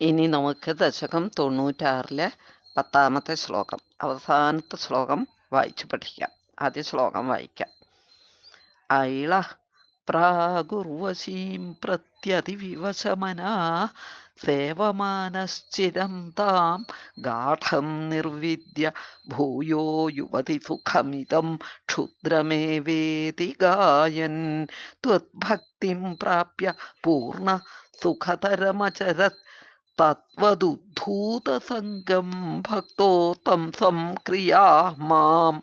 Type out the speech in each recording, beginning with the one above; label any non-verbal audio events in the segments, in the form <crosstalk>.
ഇനി നമുക്ക് ദശകം തൊണ്ണൂറ്റാറിലെ പത്താമത്തെ ശ്ലോകം അവസാനത്തെ ശ്ലോകം വായിച്ചു പഠിക്കാം. ആദ്യ ശ്ലോകം വായിക്കാം. ഐള പ്രാഗുർവശീം പ്രത്യതിവിവശമനാ സേവമാനശ്ചിരം താം ഗാഠം നിർവിദ്യ ഭൂയോ യുവതി സുഖമിതം ക്ഷുദ്രമേവേതി ഗായൻ ത്വദ്ഭക്തിം പ്രാപ്യ പൂർണ സുഖതരമചരത് തത്വദുദ്ധൂതസംഗം ഭക്തോ തം സംക്രിയാ മാം.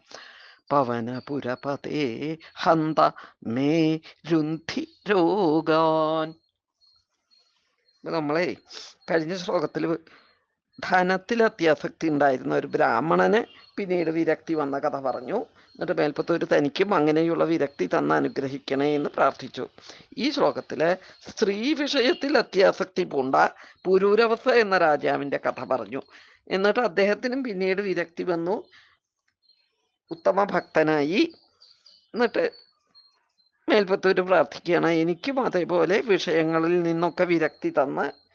പവനപുരപതേ ഹന്ത മേ രുന്ധി രോഗാൻ. നമ്മളെ കഴിഞ്ഞ ശ്ലോകത്തിൽ ധനത്തിൽ അത്യാസക്തി ഉണ്ടായിരുന്ന ഒരു ബ്രാഹ്മണന് പിന്നീട് വിരക്തി വന്ന കഥ പറഞ്ഞു. എന്നിട്ട് മേൽപ്പത്തൂർ തനിക്കും അങ്ങനെയുള്ള വിരക്തി തന്ന അനുഗ്രഹിക്കണേ എന്ന് പ്രാർത്ഥിച്ചു. ഈ ശ്ലോകത്തിൽ സ്ത്രീ വിഷയത്തിൽ അത്യാസക്തി പൂണ്ട പുരൂരവസ്ഥ എന്ന രാജാവിന്റെ കഥ പറഞ്ഞു. എന്നിട്ട് അദ്ദേഹത്തിനും പിന്നീട് വിരക്തി വന്നു. ഉത്തമ ഭക്തനായി. എന്നിട്ട് മേൽപ്പത്തൂര് പ്രാർത്ഥിക്കുകയാണ്. എനിക്കും അതേപോലെ വിഷയങ്ങളിൽ നിന്നൊക്കെ വിരക്തി തന്ന്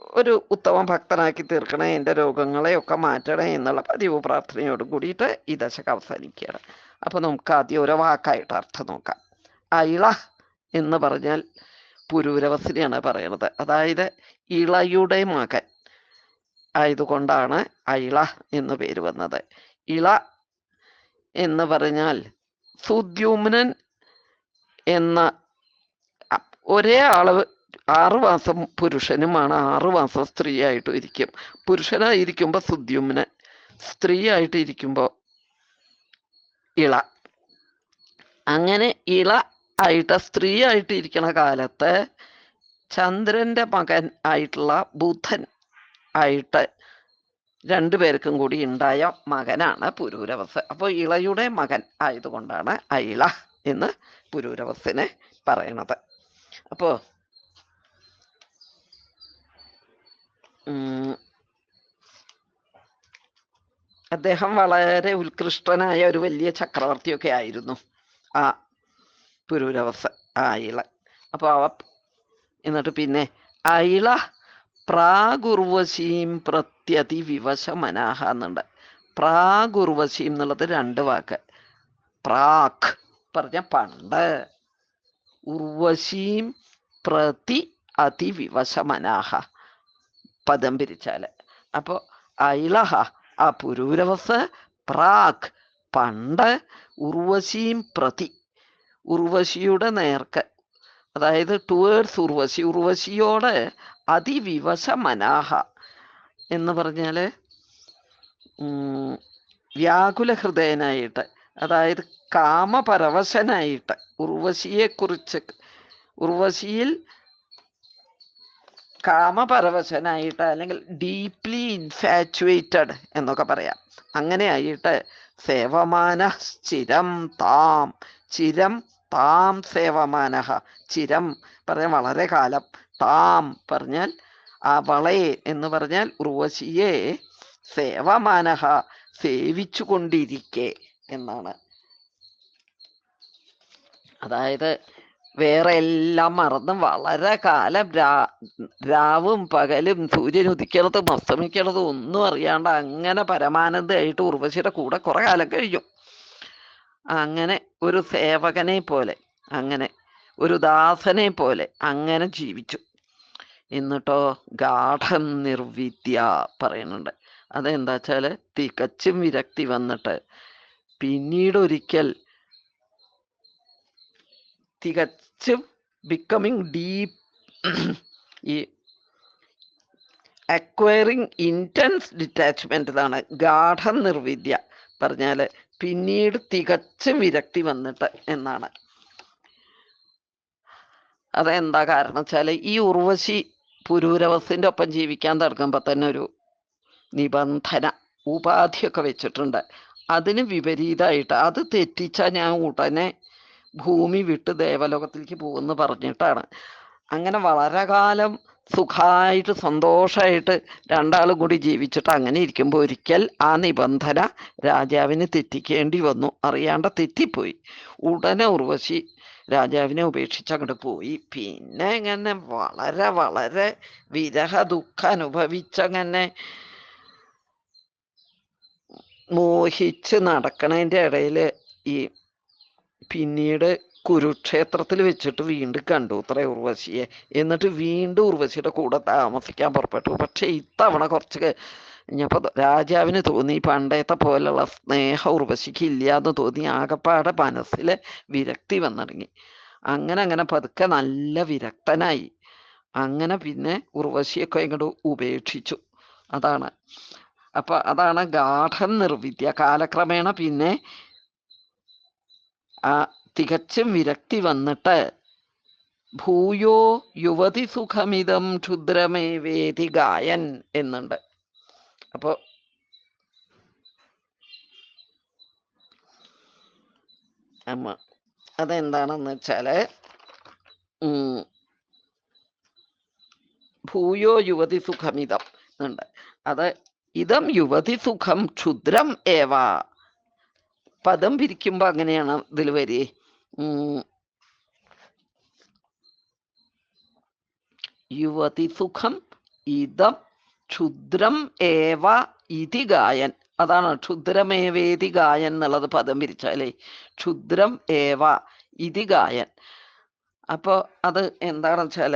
ഒരു ഉത്തമ ഭക്തനാക്കി തീർക്കണേ എന്റെ രോഗങ്ങളെയൊക്കെ മാറ്റണേ എന്നുള്ള പതിവ് പ്രാർത്ഥനയോട് കൂടിയിട്ട് ഈ ദശക അവസാനിക്കുകയാണ്. അപ്പൊ നമുക്ക് ആദ്യം ഓരോ വാക്കായിട്ട് അർത്ഥം നോക്കാം. അയിള എന്ന് പറഞ്ഞാൽ പുരൂരവസിനെയാണ് പറയണത് അതായത് ഇളയുടെ മകൻ. ആയതുകൊണ്ടാണ് അയിള എന്ന് പേര് വന്നത്. ഇള എന്ന് പറഞ്ഞാൽ സുദ്യുമ്നൻ എന്ന ഒരേ അളവ് ആറു മാസം പുരുഷനുമാണ് ആറു മാസം സ്ത്രീയായിട്ടും ഇരിക്കും. പുരുഷനായിരിക്കുമ്പോൾ സുദ്യുമ്നൻ സ്ത്രീ ആയിട്ട് ഇരിക്കുമ്പോൾ ഇള. അങ്ങനെ ഇള ആയിട്ട് സ്ത്രീ ആയിട്ട് ഇരിക്കണ കാലത്ത് ചന്ദ്രന്റെ മകൻ ആയിട്ടുള്ള ബുധൻ ആയിട്ട് രണ്ടുപേർക്കും കൂടി ഉണ്ടായ മകനാണ് പുരൂരവസ്. അപ്പോൾ ഇളയുടെ മകൻ ആയതുകൊണ്ടാണ് ഐള എന്ന് പുരൂരവസിനെ പറയണത്. അപ്പോ അദ്ദേഹം വളരെ ഉത്കൃഷ്ടനായ ഒരു വലിയ ചക്രവർത്തിയൊക്കെ ആയിരുന്നു. ആ പുരൂരവസ ആ ഇള. അപ്പൊ അവ എന്നിട്ട് പിന്നെ അയിള പ്രാഗുർവശീം പ്രത്യതി വിവശ മനാഹ എന്നുണ്ട്. പ്രാഗുർവശീം എന്നുള്ളത് രണ്ട് വാക്ക്. പ്രാക് പറഞ്ഞ പണ്ട്. ഉർവശീം പ്രതി അതിവിവശ മനാഹ പദം പിരിച്ചാൽ. അപ്പോ ഐളഹ ആ പുരൂരവസ് പ്രാക് പണ്ട് ഉർവശീം പ്രതി. ഉർവശിയുടെ നേർക്ക്. അതായത് ടുവേർഡ്സ് ഉർവശി ഉർവശിയോട് അതിവിവശ മനാഹ എന്ന് പറഞ്ഞാൽ വ്യാകുല ഹൃദയനായിട്ട് അതായത് കാമപരവശനായിട്ട് ഉർവശിയെ കുറിച്ച് ഉർവശിയിൽ കാമപരവശനായിട്ട് അല്ലെങ്കിൽ ഡീപ്ലി ഇൻഫാറ്റുവേറ്റഡ് എന്നൊക്കെ പറയാം. അങ്ങനെ ആയിട്ട് സേവമാന ചിരം താം ചിരം താം സേവമാനഹ ചിരം പറഞ്ഞാൽ വളരെ കാലം താം പറഞ്ഞാൽ ആ വളയെ എന്ന് പറഞ്ഞാൽ ഉർവശിയെ സേവമാനഹ സേവിച്ചു കൊണ്ടിരിക്കെ എന്നാണ്. അതായത് വേറെ എല്ലാം മറന്ന് വളരെ കാലം രാ രാവും പകലും സൂര്യൻ ഉദിക്കണതും അസ്തമിക്കണതും ഒന്നും അറിയാണ്ട് അങ്ങനെ പരമാനന്ദമായിട്ട് ഉർവശിയുടെ കൂടെ കുറെ കാലം കഴിഞ്ഞു. അങ്ങനെ ഒരു സേവകനെ പോലെ അങ്ങനെ ഒരു ദാസനെ പോലെ അങ്ങനെ ജീവിച്ചു. എന്നിട്ടോ ഗാഠം നിർവിദ്യ പറയുന്നുണ്ട്. അതെന്താ വെച്ചാൽ തികച്ചും വിരക്തി വന്നിട്ട് പിന്നീട് ഒരിക്കൽ തികച്ചും ബിക്കമിങ് ഡീപ് <clears throat> ഈ അക്വയറിങ് ഇന്റൻസ് ഡിറ്റാച്ച്മെന്റ് ഇതാണ് ഗാഠ നിർവിദ്യ പറഞ്ഞാൽ പിന്നീട് തികച്ചും വിരക്തി വന്നിട്ട് എന്നാണ്. അതെന്താ കാരണം വെച്ചാൽ ഈ ഉർവശി പുരൂരവസിന്റെ ഒപ്പം ജീവിക്കാൻ തുടങ്ങുമ്പോൾ തന്നെ ഒരു നിബന്ധന ഉപാധിയൊക്കെ വെച്ചിട്ടുണ്ട്. അതിന് വിപരീതമായിട്ട് അത് തെറ്റിച്ചാൽ ഞാൻ ഉടനെ ഭൂമി വിട്ട് ദേവലോകത്തിലേക്ക് പോകുമെന്ന് പറഞ്ഞിട്ടാണ്. അങ്ങനെ വളരെ കാലം സുഖമായിട്ട് സന്തോഷമായിട്ട് രണ്ടാളും കൂടി ജീവിച്ചിട്ട് അങ്ങനെ ഇരിക്കുമ്പോൾ ഒരിക്കൽ ആ നിബന്ധന രാജാവിന് തെറ്റിക്കേണ്ടി വന്നു. അറിയാണ്ട് തെറ്റിപ്പോയി. ഉടനെ ഉർവശി രാജാവിനെ ഉപേക്ഷിച്ച് അങ്ങോട്ട് പോയി. പിന്നെ ഇങ്ങനെ വളരെ വളരെ വിരഹ ദുഃഖം അനുഭവിച്ചങ്ങനെ മോഹിച്ച് നടക്കണതിന്റെ ഇടയിൽ ഈ പിന്നീട് കുരുക്ഷേത്രത്തിൽ വെച്ചിട്ട് വീണ്ടും കണ്ടു അത്ര ഉർവശിയെ എന്നിട്ട് വീണ്ടും ഉർവശിയുടെ കൂടെ താമസിക്കാൻ പുറപ്പെട്ടു. പക്ഷെ ഇത്തവണ കുറച്ച് കഴിഞ്ഞപ്പോൾ രാജാവിന് തോന്നി പണ്ടത്തെ പോലുള്ള സ്നേഹ ഉർവശിക്ക് ഇല്ലാന്ന് തോന്നി ആകപ്പാടെ മനസ്സിൽ വിരക്തി വന്നിറങ്ങി അങ്ങനെ അങ്ങനെ പതുക്കെ നല്ല വിരക്തനായി. അങ്ങനെ പിന്നെ ഉർവശിയൊക്കെ ഇങ്ങോട്ട് ഉപേക്ഷിച്ചു. അതാണ്. അപ്പൊ അതാണ് ഗാഠം നിർവിദ്യ കാലക്രമേണ പിന്നെ ആ തികച്ചും വിരക്തി വന്നിട്ട് ഭൂയോ യുവതി സുഖമിതം ക്ഷുദ്രമേ വേദി ഗായൻ എന്നുണ്ട്. അപ്പോ അമ്മ അതെന്താണെന്ന് വെച്ചാൽ ഭൂയോ യുവതി സുഖമിതം എന്നുണ്ട്. അത് ഇതം യുവതി സുഖം ക്ഷുദ്രം ഏവ പദം പിരിക്കുമ്പോ അങ്ങനെയാണ് ഇതിൽ വരിക യുവതി സുഖം ഇതം ക്ഷുദ്രം ഏവ ഇതി ഗായൻ. അതാണ് ക്ഷുദ്രമേവേതി ഗായൻ എന്നുള്ളത് പദം പിരിച്ചാലേ ക്ഷുദ്രം ഏവ ഇതി ഗായൻ. അപ്പോൾ അത് എന്താണെന്ന് വെച്ചാൽ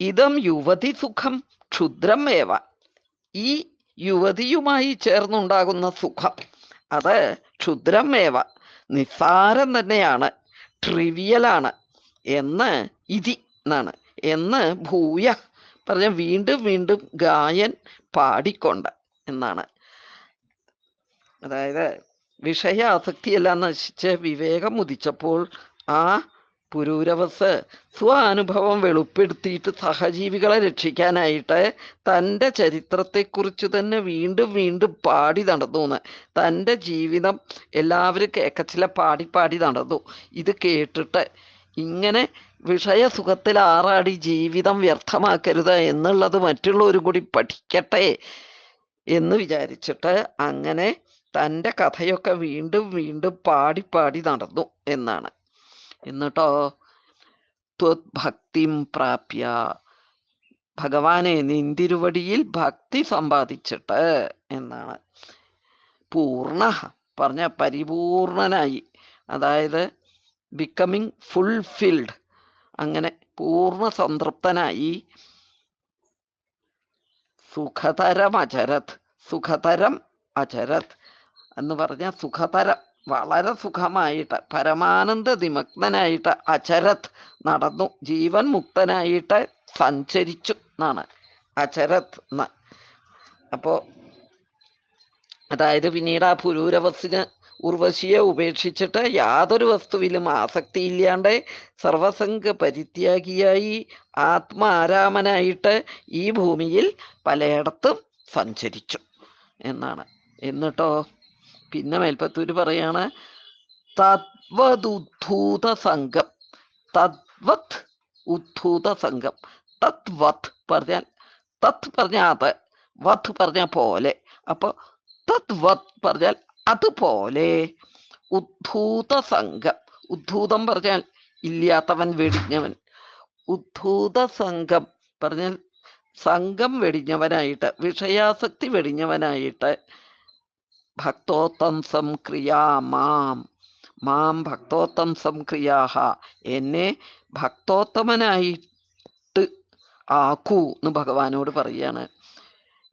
ഇതം യുവതി സുഖം ക്ഷുദ്രം ഏവ. ഈ യുവതിയുമായി ചേർന്നുണ്ടാകുന്ന സുഖം. അത് ക്ഷുദ്രമേവ നിസ്സാരം തന്നെയാണ് ട്രിവിയലാണ് എന്ന് ഇതി എന്നാണ്. എന്ന് ഭൂയ പറഞ്ഞ വീണ്ടും വീണ്ടും ഗായൻ പാടിക്കൊണ്ട് എന്നാണ്. അതായത് വിഷയ ആസക്തിയെല്ലാം നശിച്ച് വിവേകം ഉദിച്ചപ്പോൾ ആ പുരൂരവസ് സ്വാനുഭവം വെളിപ്പെടുത്തിയിട്ട് സഹജീവികളെ രക്ഷിക്കാനായിട്ട് തന്റെ ചരിത്രത്തെക്കുറിച്ച് തന്നെ വീണ്ടും വീണ്ടും പാടി നടന്നു എന്ന്. തന്റെ ജീവിതം എല്ലാവരും കേക്കച്ചില പാടി പാടി നടന്നു. ഇത് കേട്ടിട്ട് ഇങ്ങനെ വിഷയസുഖത്തിൽ ആറാടി ജീവിതം വ്യർത്ഥമാക്കരുത് എന്നുള്ളത് മറ്റുള്ളവരും കൂടി പഠിക്കട്ടെ എന്ന് വിചാരിച്ചിട്ട് അങ്ങനെ തന്റെ കഥയൊക്കെ വീണ്ടും വീണ്ടും പാടി പാടി നടന്നു എന്നാണ്. എന്നിട്ടോ? ത്വത്ഭക്തിം പ്രാപ്യ. ഭഗവാനെ നിന്തിരുവടിയിൽ ഭക്തി സമ്പാദിച്ചിട്ട് എന്നാണ്. പൂർണ പറഞ്ഞ പരിപൂർണനായി. അതായത് ബിക്കമിങ് ഫുൾഫിൽഡ് അങ്ങനെ പൂർണ സംതൃപ്തനായി. സുഖതരം അചരത്. സുഖതരം അചരത് എന്ന് പറഞ്ഞ സുഖതരം. വളരെ സുഖമായിട്ട് പരമാനന്ദ നിമഗ്നായിട്ട് അചരത് നടന്നു. ജീവൻ മുക്തനായിട്ട് സഞ്ചരിച്ചു എന്നാണ് അചരത് എന്ന് അപ്പോ അതായത് പിന്നീട് ആ പുരൂരവസിന് ഉർവശിയെ ഉപേക്ഷിച്ചിട്ട് യാതൊരു വസ്തുവിലും ആസക്തിയില്ലാണ്ട് സർവസംഘ പരിത്യാഗിയായി ആത്മാരാമനായിട്ട് ഈ ഭൂമിയിൽ പലയിടത്തും സഞ്ചരിച്ചു എന്നാണ്. എന്നിട്ടോ പിന്നെ മേൽപ്പത്തൂര് പറയാണ് തദ്വതുദ്ധൂത സംഘം തദ്വത് ഉദ്ധൂത സംഘം തദ്വത് പറഞ്ഞാൽ തത് പറഞ്ഞാൽ അത് വത് പറഞ്ഞ പോലെ അപ്പൊ തദ്വത് പറഞ്ഞാൽ അതുപോലെ ഉദ്ധൂത സംഘം ഉദ്ധൂതം പറഞ്ഞാൽ ഇല്ലാത്തവൻ വെടിഞ്ഞവൻ ഉദ്ധൂത സംഘം പറഞ്ഞാൽ സംഘം വെടിഞ്ഞവനായിട്ട് വിഷയാസക്തി വെടിഞ്ഞവനായിട്ട് ഭക്തോത്തംസം ക്രിയാ മാം. മാം ഭക്തോത്തംസം ക്രിയാഹ. എന്നെ ഭക്തോത്തമനായിട്ട് ആക്കൂ എന്ന് ഭഗവാനോട് പറയാണ്.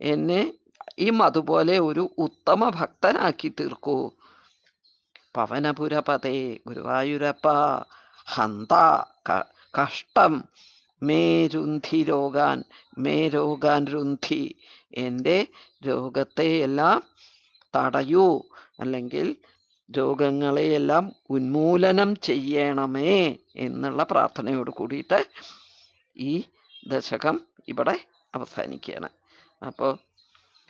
എന്നെ ഈ അതുപോലെ ഒരു ഉത്തമ ഭക്തനാക്കി തീർക്കൂ. പവനപുരപതേ ഗുരുവായൂരപ്പ ഹന്ത കഷ്ടം മേ രുന്ധി രോഗാൻ മേ രോഗാൻ രുന്ധി. എന്റെ രോഗത്തെ എല്ലാം തടയൂ. അല്ലെങ്കിൽ രോഗങ്ങളെയെല്ലാം ഉന്മൂലനം ചെയ്യണമേ എന്നുള്ള പ്രാർത്ഥനയോട് കൂടിയിട്ട് ഈ ദശകം ഇവിടെ അവസാനിക്കുകയാണ്. അപ്പോൾ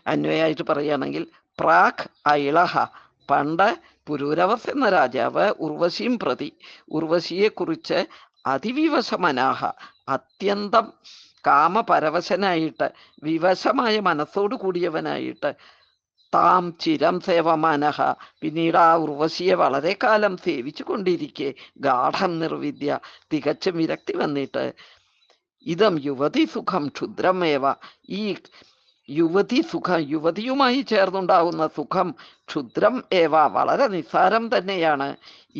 അന്വയായിട്ട് പറയുകയാണെങ്കിൽ പ്രാക് ഐളഹ പണ്ട് പുരൂരവസ് എന്ന രാജാവ് ഉർവശിയും പ്രതി ഉർവശിയെക്കുറിച്ച് അതിവിവശമനാഹ അത്യന്തം കാമപരവശനായിട്ട് വിവശമായ മനസ്സോട് കൂടിയവനായിട്ട് താം ചിരം സേവമാനഹ പിന്നീട് ആ ഉർവശിയെ വളരെ കാലം സേവിച്ചു കൊണ്ടിരിക്കെ ഗാഠം നിർവിദ്യ തികച്ചും വിരക്തി വന്നിട്ട്. ഇതം യുവതി സുഖം ക്ഷുദ്രമേവ. ഈ യുവതി സുഖം യുവതിയുമായി ചേർന്നുണ്ടാകുന്ന സുഖം ക്ഷുദ്രം ഏവ വളരെ നിസ്സാരം തന്നെയാണ്.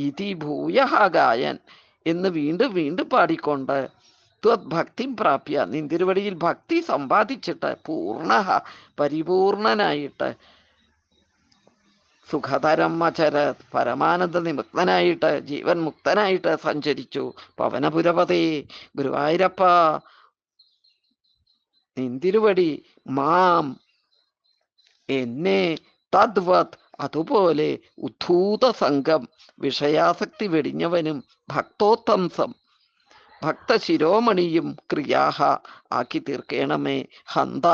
ഇതി ഭൂയ ഗായൻ എന്ന് വീണ്ടും വീണ്ടും പാടിക്കൊണ്ട് ഭക്തി പ്രാപ്യ. നിന്തിരുവടിയിൽ ഭക്തി സമ്പാദിച്ചിട്ട് പൂർണ പരിപൂർണനായിട്ട് സുഖതരം അചര പരമാനന്ദ നിമുക്തനായിട്ട് ജീവൻ മുക്തനായിട്ട് സഞ്ചരിച്ചു. പവനപുരപതി ഗുരുവായൂരപ്പ നിന്തിരുവടി മാം എന്നെ തദ്വത് അതുപോലെ ഉദ്ധൂത സംഘം വിഷയാസക്തി വെടിഞ്ഞവനും ഭക്തോത്തംസം ഭക്തശിരോമണിയും ക്രിയാഹ ആക്കി തീർക്കണമേ ഹന്ത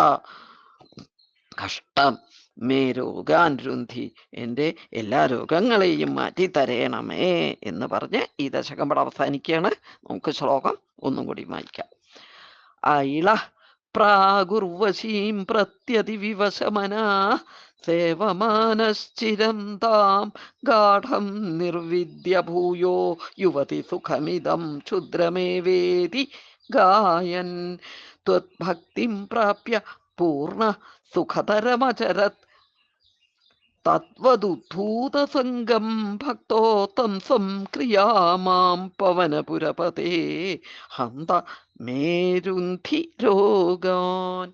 കഷ്ടം. മേ രോഗാൻ രുന്ധി എന്റെ എല്ലാ രോഗങ്ങളെയും മാറ്റി തരയണമേ എന്ന് പറഞ്ഞ് ഈ ദശകം ഇവിടെ അവസാനിക്കുകയാണ്. നമുക്ക് ശ്ലോകം ഒന്നും കൂടി വായിക്കാം. ഐള പ്രാഗുർവശീം പ്രത്യതിവിവശമനാ സേവമാനശ്ചിരം താം ഗാഠം നിർവിദ്യ ഭൂയോ യുവതി സുഖമിതം ക്ഷുദ്രമേവേതി ഗായൻ ത്വത്ഭക്തിം പ്രാപ്യ പൂർണ സുഖതരമചരത് തദ്വദുദ്ധൂതസംഗം ഭക്തോ തം സംക്രിയാമാം പവനപുരപതേ. ഹന്ത മേരുന്ധി രോഗാൻ